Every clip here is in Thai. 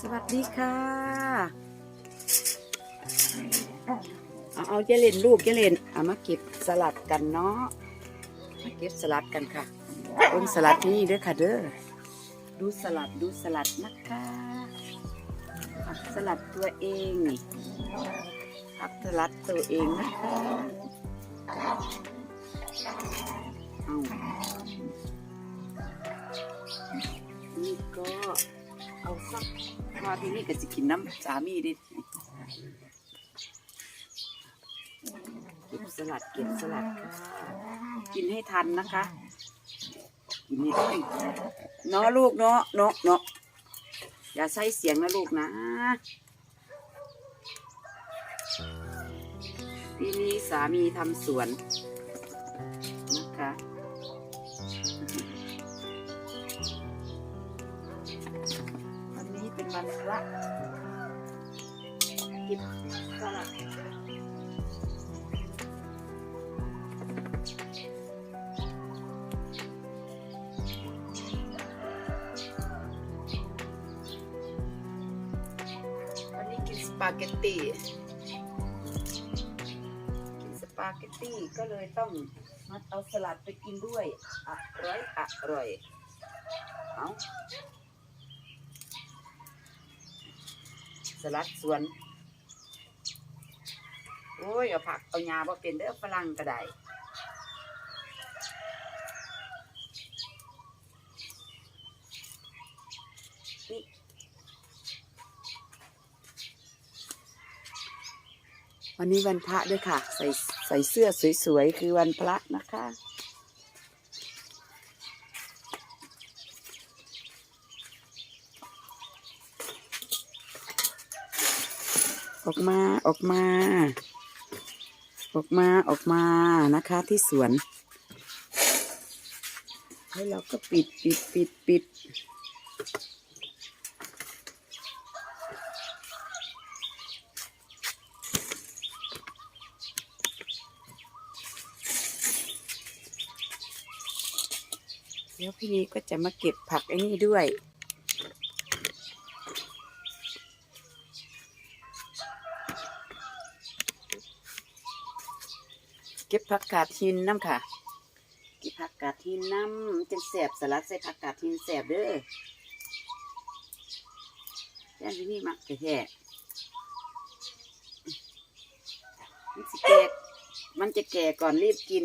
สวัสดีค่ะ เอาเอาเจเลนลูกเจเลนเอามาเก็บสลัดกันเนาะมาเก็บสลัดกันค่ะเบิ่งสลัดนี่เด้อค่ะเด้อดูสลัดดูสลัดนะคะผักสลัดตัวเองนี่ผักสลัดตัวเองนะคะเอานี่ก็ เอาสักพอที่นี่ก็จะกินน้ำสามีดิเก็บสลัดเก็บสลัดค่ะกินให้ทันนะคะกินให้ได้เนาะลูกเนาะเนาะเนาะอย่าใส่เสียงนะลูกนะปีนี้สามีทำสวน วันพระกิบสลัดวันนี้กินสปาเกตตี้กินสปาเกตตี้ก็เลยต้องมาเอาสลัดไปกินด้วย อร่อย อร่อย เอา ลัดสวน โอ้ย เอาผักเอาหญ้าบ่เป็นเด้อฝรั่งก็ได้นี่วันนี้วันพระด้วยค่ะ ใส่ใส่เสื้อสวยๆ คือวันพระนะคะ ออกมาออกมา ออกมาออกมานะคะที่สวน แล้วเราก็ปิดปิดปิดปิดเดี๋ยวพี่นีก็จะมาเก็บผักไอ้นี่ด้วย เก็บ ผักกาดหินน้ำค่ะเก็บผักกาดหินน้ำจังแสบสลัดใส่ผักกาดหินแสบเด้อแย่นที่นี่มักแท้ๆมันสิแก่มันจะแก่ก่อนรีบกิน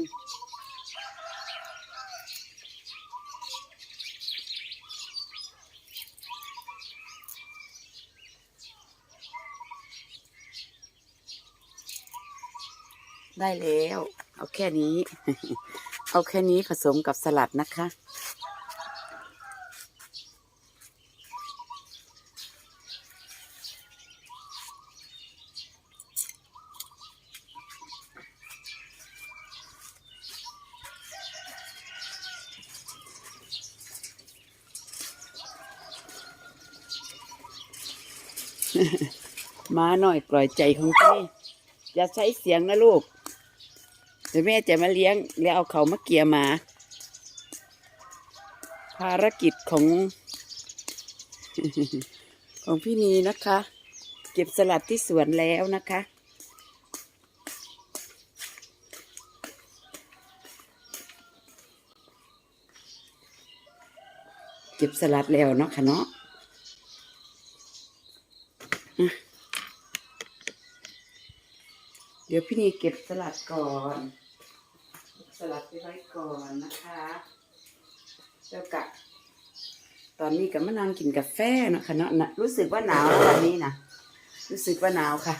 ได้แล้ว เอาแค่นี้ เอาแค่นี้ผสมกับสลัดนะคะ มาหน่อยปล่อยใจของพี่อย่าใช้เสียงนะลูก เดี๋ยวแม่จะมาเลี้ยง แล้วเอาเขามาเกียร์มา ภารกิจของ ของพี่นีนะคะ เก็บสลัดที่สวนแล้วนะคะ เก็บสลัดแล้วเนาะค่ะเนาะเดี๋ยวพี่นีเก็บสลัดก่อน ลัดไปไว้ก่อนนะคะแล้วกะตอนนี้ก็มานั่งกินกาแฟเนาะคะเนาะนะรู้สึกว่าหนาวแล้วตอนนี้นะรู้สึกว่าหนาวค่ะ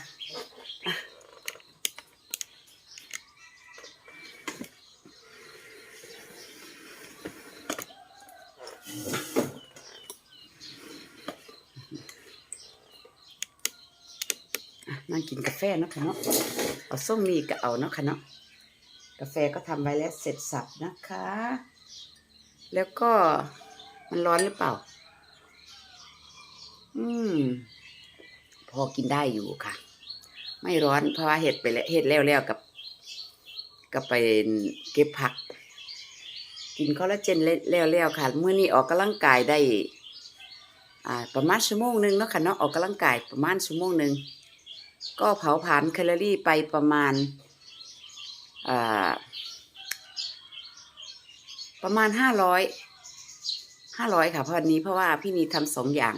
นั่งกินกาแฟเนาะค่ะเนาะเอาส้มนี่ก็เอาเนาะค่ะเนาะ กาแฟก็ทำไว้แล้วเสร็จสับนะคะ แล้วก็มันร้อนหรือเปล่า อืม พอกินได้อยู่ค่ะ ไม่ร้อนเพราะว่าเห็ดไปแล้วเห็ดแล้วๆกับก็ไปเก็บผัก กินคอลลาเจนแล้วๆค่ะเมื่อนี้ออกกำลังกายได้ อ่า ประมาณชั่วโมงหนึ่งเนาะค่ะเนาะออกกำลังกายประมาณชั่วโมงหนึ่งก็เผาผลาญแคลอรี่ไปประมาณ ประมาณห้าร้อยห้าร้อยค่ะพราะวันนี้เพราะว่าพี่นีทำสองอย่าง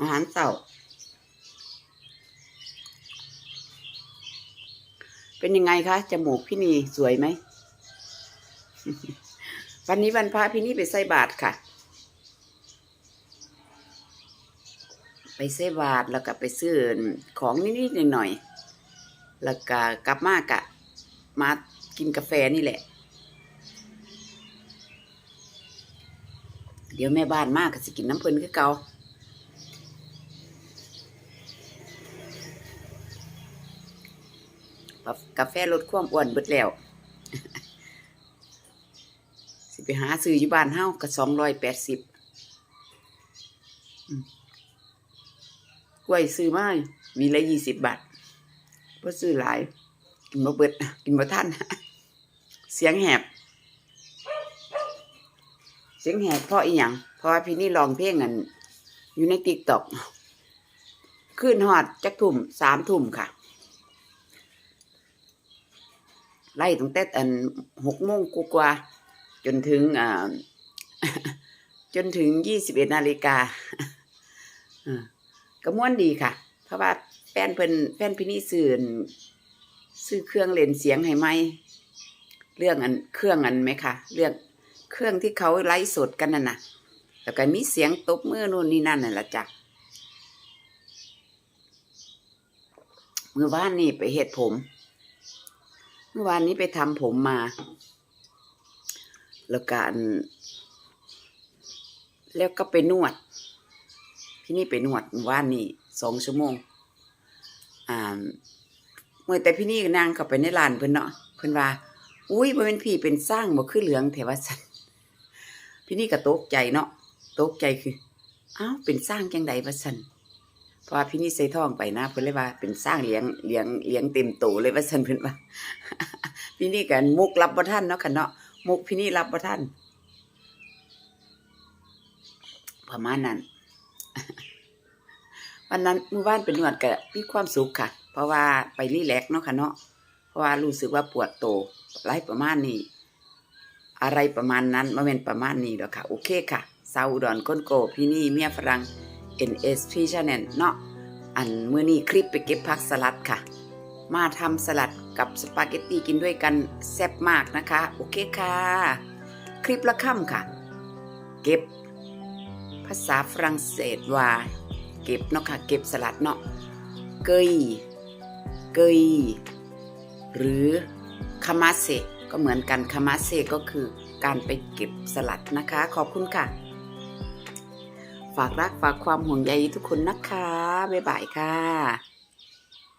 อาหารเต่า เป็นยังไงคะจมูกพี่นีสวยไหมวันนี้วันพระพี่นีไปใส่บาตรค่ะ ไปใส่บาตรแล้วก็ไปซื้อของนิดๆหน่อยๆแล้วก็กลับมากะมากินกาแฟนี่แหละ เดี๋ยวแม่บ้านมากก็สิกินน้ำเพลินคือเก่ากาแฟลดความอ้วนเบิดแล้ว สิไปหาซื้ออยู่บ้านเฮาก็สองร้อยแปดสิบ กล้วยซื้อมาหวีละยี่สิบบาทเพื่อซื้อหลาย กินบ่เบิด กินบ่ทันเสียงแหบ เสียงแหบเพราะอีหยังเพราะว่าพี่นี่ลองเพลงกัน อยู่ในติ๊กต็อกขึ้นฮอดจักทุ่มสามทุ่มค่ะ ไล่ตั้งแต่อันหกโมงกว่าจนถึงอ่าจนถึงยี่สิบเอ็ดนาฬิกาอ่า ก็ม่วนดีค่ะ เพราะว่าแฟนเพิ่นแฟนพี่นี่ซื้ออั่นซื้อเครื่องเล่นเสียงให้ไหมเรื่องอันเครื่องอันไหมคะเรื่องเครื่องที่เขาไลฟ์สดกันน่ะนะแล้วก็มีเสียงตบมือนู่นนี่นั่นน่ะละจ้ะเมื่อวานนี่ไปเฮ็ดผม เมื่อวานนี้ไปทำผมมา แล้วก็อันแล้วก็ไปนวด พี่นี่ไปนวดเมื่านนี่สองชั่วโมงอ่าเมื่อแต่พี่นี่นั่งเข้าไปในร้านเพิ่นเนาะเพิ่นว่า อุ้ยบ่เป็นพี่เป็นสร้างบ่คือเหลืองแถวว่าซั่นพี่นี่ก็ตกใจเนาะตกใจคืออ้าวเป็นสร้างจังใดว่าซั่นเพราะว่าพี่นี่ใส่ทองไปนะเพิ่นเลยว่าเป็นสร้างเลี้ยงเลี้ยงเลี้ยงเต็มโตเลยว่าซั่นเพิ่นว่า พี่นี่กันมุกรับบ่ทันเนาะค่ะเนาะมุกพี่นี่รับบ่ทันประมาณนั้น วันนั้นมื้อวานเป็นนวดก็มีความสุขค่ะ เพราะว่าไปรีแลกซ์เนาะค่ะเนาะเพราะว่ารู้สึกว่าปวดโตไรประมาณนี้ อะไรประมาณนั้นมาเป็นประมาณนี้แล้วค่ะ โอเคค่ะซาอุดอนก้นโกพี่นี่เมียฝรั่ง NSP Channel เนาะอันมื้อนี้คลิปไปเก็บผักสลัดค่ะ มาทำสลัดกับสปาเกตตีกินด้วยกันแซ่บมากนะคะ โอเคค่ะ คลิปละค่ำค่ะ เก็บ ภาษาฝรั่งเศสว่า เก็บเนาะค่ะ เก็บสลัดเนาะ เกย เกย หรือคามาเซก็เหมือนกันคามาเซก็คือการไปเก็บสลัดนะคะ ขอบคุณค่ะ ฝากรักฝากความห่วงใยทุกคนนะคะ บ๊ายบายค่ะ